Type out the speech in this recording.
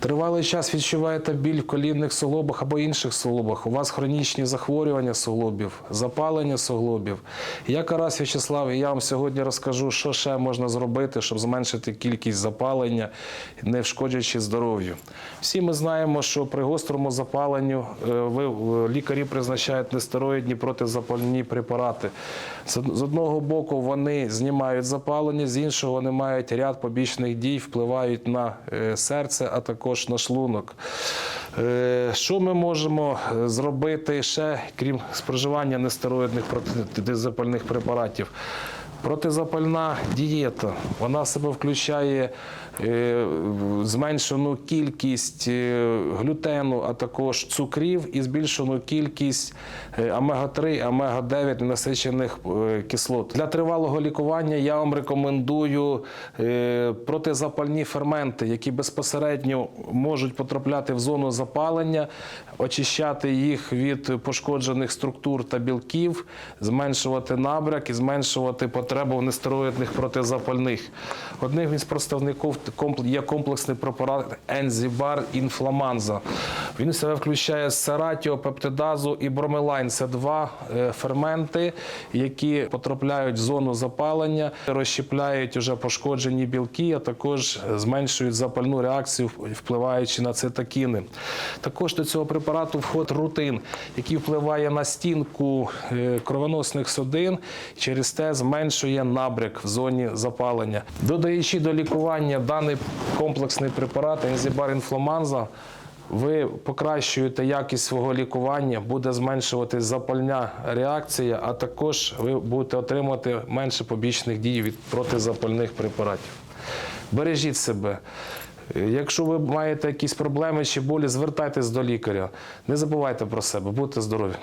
Тривалий час відчуваєте біль в колінних суглобах або інших суглобах. У вас хронічні захворювання суглобів, запалення суглобів. Я Карась В'ячеслав, я вам сьогодні розкажу, що ще можна зробити, щоб зменшити кількість запалення, не шкоджуючи здоров'ю. Всі ми знаємо, що при гострому запаленню е, ви, е, лікарі призначають нестероїдні протизапальні препарати. З одного боку вони знімають запалення, з іншого вони мають ряд побічних дій, впливають на е, серце, а також на шлунок. Е, Що ми можемо е, зробити ще, крім споживання нестероїдних протизапальних препаратів? Протизапальна дієта. Вона в себе включає е, зменшену кількість е, глютену, а також цукрів і збільшену кількість е, омега-3, омега-9 насичених е, кислот. Для тривалого лікування я вам рекомендую протизапальні ферменти, які безпосередньо можуть потрапляти в зону запалення, очищати їх від пошкоджених структур та білків, зменшувати набряк і зменшувати потребу в нестероїдних протизапальних. Одним із представників є комплексний препарат Ензібар Інфламанза. Він себе включає сератіо, пептидазу і бромелайн. Це два е, ферменти, які потрапляють в зону запалення, розщепляють уже пошкоджені білки, а також зменшують запальну реакцію, впливаючи на цитокіни. Також до цього препарату входить рутин, який впливає на стінку е, кровоносних судин, через те зменшує набряк в зоні запалення. Додаючи до лікування даний комплексний препарат ензибар інфламанза, ви покращуєте якість свого лікування, буде зменшувати запальна реакція, а також ви будете отримувати менше побічних дій від протизапальних препаратів. Бережіть себе. Якщо ви маєте якісь проблеми чи болі, звертайтесь до лікаря. Не забувайте про себе, будьте здорові.